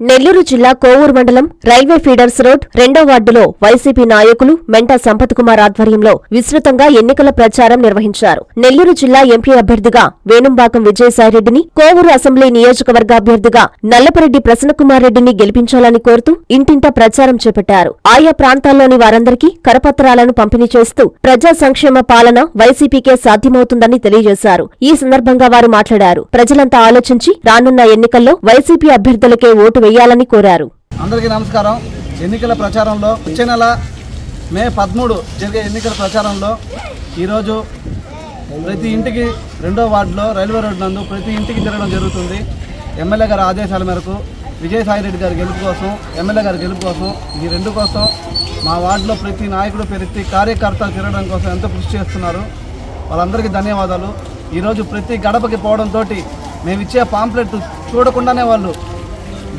నెల్లూరు జిల్లా కోవూరు మండలం railway feeders road రెండో వార్డులో వైసీపీ నాయకులు మెంటా సంపత్ కుమార్ ఆధ్వర్యంలో విస్తృతంగా ఎన్నికల ప్రచారం నిర్వహించారు. నెల్లూరు జిల్లా ఎంపీ అభ్యర్థిగా వేణుంబాకం విజయసాయిరెడ్డిని కోవూరు అసెంబ్లీ నియోజకవర్గ అభ్యర్థిగా నల్లపరెడ్డి ప్రసన్నకుమార్ రెడ్డిని గెలిపించాలని కోరుతూ ఇంటింటా ప్రచారం చేపట్టారు. ఆయా ప్రాంతాల్లోని వారందరికీ కరపత్రాలను పంపిణీ చేస్తూ ప్రజా సంక్షేమ పాలన వైసీపీకే సాధ్యమవుతుందని తెలియజేశారు. ఈ సందర్భంగా వారు మాట్లాడారు. ప్రజలంతా ఆలోచించి రానున్న ఎన్నికల్లో వైసీపీ అభ్యర్థులకే ఓటు వేయాలని కోరారు. అందరికీ నమస్కారం. ఎన్నికల ప్రచారంలో వచ్చే నెల మే పదమూడు జరిగే ఎన్నికల ప్రచారంలో ఈరోజు ప్రతి ఇంటికి రెండో వార్డులో రైల్వే రోడ్ నందు ప్రతి ఇంటికి తిరగడం జరుగుతుంది. ఎమ్మెల్యే గారి ఆదేశాల మేరకు విజయసాయిరెడ్డి గారి గెలుపు కోసం ఎమ్మెల్యే గారి గెలుపు కోసం ఈ రెండు కోసం మా వార్డులో ప్రతి నాయకుడు ప్రతి కార్యకర్త తిరగడం కోసం ఎంతో కృషి చేస్తున్నారు. వాళ్ళందరికీ ధన్యవాదాలు. ఈరోజు ప్రతి గడపకి పోవడంతో మేము ఇచ్చే పాంప్లెట్ చూడకుండానే వాళ్ళు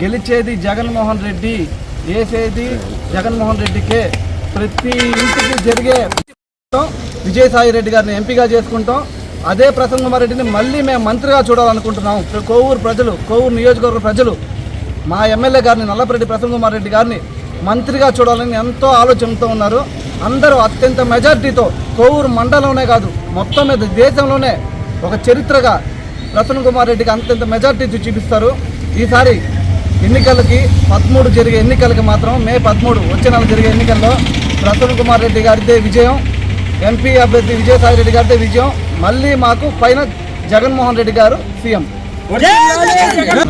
గెలిచేది జగన్మోహన్ రెడ్డి వేసేది జగన్మోహన్ రెడ్డికే. ప్రతి ఇంటికి జరిగే విజయసాయి రెడ్డి గారిని ఎంపీగా చేసుకుంటాం. అదే ప్రసన్న రెడ్డిని మళ్ళీ మేము మంత్రిగా చూడాలనుకుంటున్నాం. కోవూరు ప్రజలు కోవూరు నియోజకవర్గ ప్రజలు మా ఎమ్మెల్యే గారిని నల్లపరెడ్డి ప్రసన్న కుమార్ రెడ్డి గారిని మంత్రిగా చూడాలని ఎంతో ఆలోచనతో ఉన్నారు. అందరూ అత్యంత మెజార్టీతో కోవూరు మండలంలోనే కాదు మొత్తం మీద దేశంలోనే ఒక చరిత్రగా ప్రసన్న కుమార్ రెడ్డికి అత్యంత మెజార్టీ చూపిస్తారు. ఈసారి ఎన్నికలకి పదమూడు జరిగే ఎన్నికలకి మాత్రం మే పదమూడు వచ్చే నెల జరిగే ఎన్నికల్లో ప్రసన్న కుమార్ రెడ్డి గారిదే విజయం ఎంపీ అభ్యర్థి విజయసాయి రెడ్డి గారిదే విజయం. మళ్ళీ మాకు పైన జగన్మోహన్ రెడ్డి గారు సీఎం.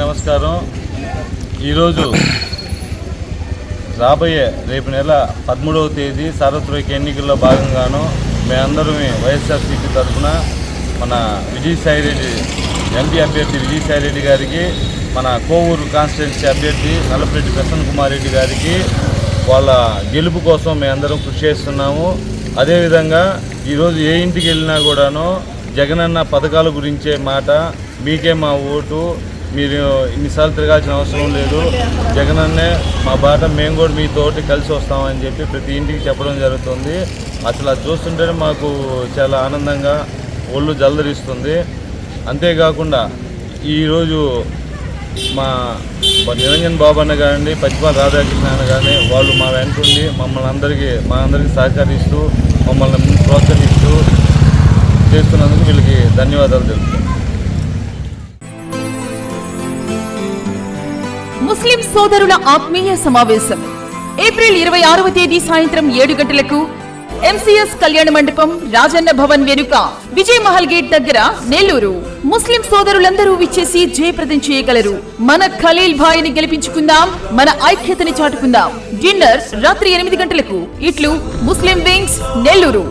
నమస్కారం. ఈరోజు రాబోయే రేపు నెల పదమూడవ తేదీ సార్వత్రిక ఎన్నికల్లో భాగంగాను మేమందరం వైఎస్ఆర్సీపీ తరఫున మన విజయసాయిరెడ్డి ఎంపీ అభ్యర్థి విజయసాయిరెడ్డి గారికి మన కోవూరు కాన్స్టిట్యున్సీ అభ్యర్థి నల్లపరెడ్డి ప్రసన్న కుమార్ రెడ్డి గారికి వాళ్ళ గెలుపు కోసం మేమందరం కృషి చేస్తున్నాము. అదేవిధంగా ఈరోజు ఏ ఇంటికి వెళ్ళినా కూడాను జగనన్న పథకాల గురించే మాట మీకే మా ఓటు మీరు ఇన్నిసార్లు తిరగాల్సిన అవసరం లేదు. జగనన్నే మా బాట మేము కూడా మీతోటి కలిసి వస్తామని చెప్పి ప్రతి ఇంటికి చెప్పడం జరుగుతుంది. అసలు అది చూస్తుంటేనే మాకు చాలా ఆనందంగా ఒళ్ళు జలదరిస్తుంది. అంతేకాకుండా ఈరోజు మా నిరంజన్ బాబు అన్న కానివ్వండి పచ్చిపాల రాధాకృష్ణ అన్న కానీ వాళ్ళు మా వెంటుండి మమ్మల్ని అందరికీ మా అందరికీ సహకరిస్తూ మమ్మల్ని ప్రోత్సహిస్తూ చేస్తున్నందుకు వీళ్ళకి ధన్యవాదాలు తెలుపుతున్నాను ముస్లిం సోదరుల ఆత్మీయ సమావేశం. ఏప్రిల్ ఇరవై ఆరవ తేదీ సాయంత్రం ఏడు గంటలకు ఎంసీఎస్ కళ్యాణ మండపం రాజన్న భవన్ వెనుక విజయ్ మహల్ గేట్ దగ్గర నెల్లూరు. ముస్లిం సోదరులందరూ విచ్చేసి జయప్రదం చేయగలరు. మన ఖలీల్ భాయ్ని గెలిపించుకుందాం మన ఐక్యతని చాటుకుందాం. డిన్నర్ రాత్రి ఎనిమిది గంటలకు. ఇట్లు ముస్లిం వింగ్స్ నెల్లూరు.